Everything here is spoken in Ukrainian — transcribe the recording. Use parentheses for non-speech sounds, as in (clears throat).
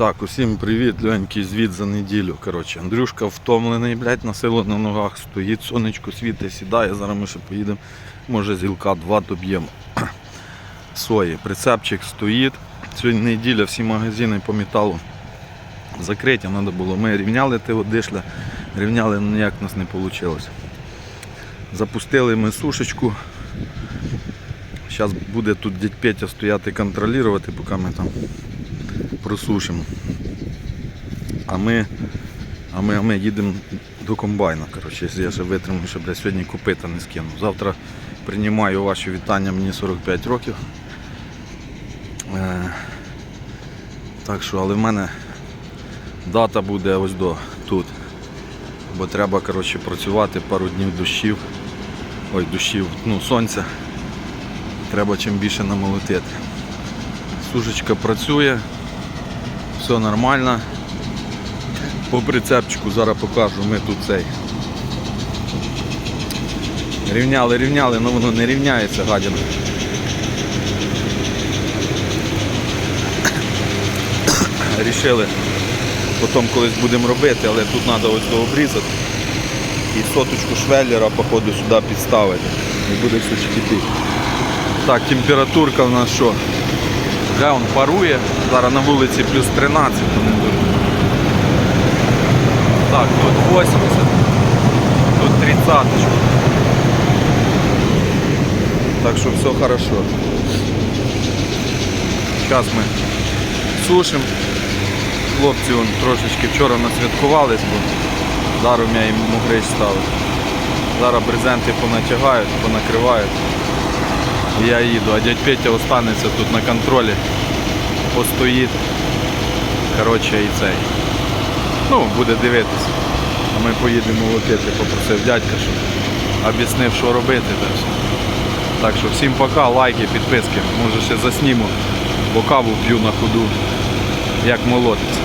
Так, усім привіт, легенький звіт за неділю. Коротше, Андрюшка втомлений, блядь, на силу на ногах стоїть, сонечко світить, сідає, зараз ми ще поїдемо, може зілка два доб'ємо. (clears throat) Сої, прицепчик стоїть. Сьогодні неділя, всі магазини по металу закриті, треба було. Ми рівняли того дишля, рівняли, але ніяк у нас не вийшло. Запустили ми сушечку. Зараз буде тут дядь Петя стояти контролювати, поки ми там просушимо. А ми, а ми, а ми їдемо до комбайна. Коротше, я ще витримую, щоб я сьогодні копита не скину. Завтра приймаю ваші вітання, мені 45 років. Е, так що, але в мене дата буде ось до тут. Бо треба коротше, працювати пару днів дощів. Ой, дощів, ну, сонця. Треба чим більше намолотити. Сушечка працює, все нормально. По прицепчику зараз покажу, ми тут цей. Рівняли, рівняли, але воно не рівняється гадіна. (coughs) Рішили, потім колись будемо робити, але тут треба ось до обрізати. І соточку швеллера, походу, сюди підставити. І буде все чекіти. Так, температурка в нас що? Вже он парує. Зараз на вулиці плюс 13. то не дуже. Так, тут 80, тут 30. Так що все хорошо. Зараз ми сушимо. Хлопці вон, трошечки вчора насвяткувались, бо даром я їм могрич ставив. Зараз брезенти понатягають, понакривають. Я їду, а дядь Петя останеться тут на контролі, постоїть. Коротше і цей. Ну, буде дивитися. А ми поїдемо летити, попросив дядька, щоб об'яснив, що робити. Та все. Так що всім пока, лайки, підписки. Може ще засніму, бо каву п'ю на ходу, як молотиться.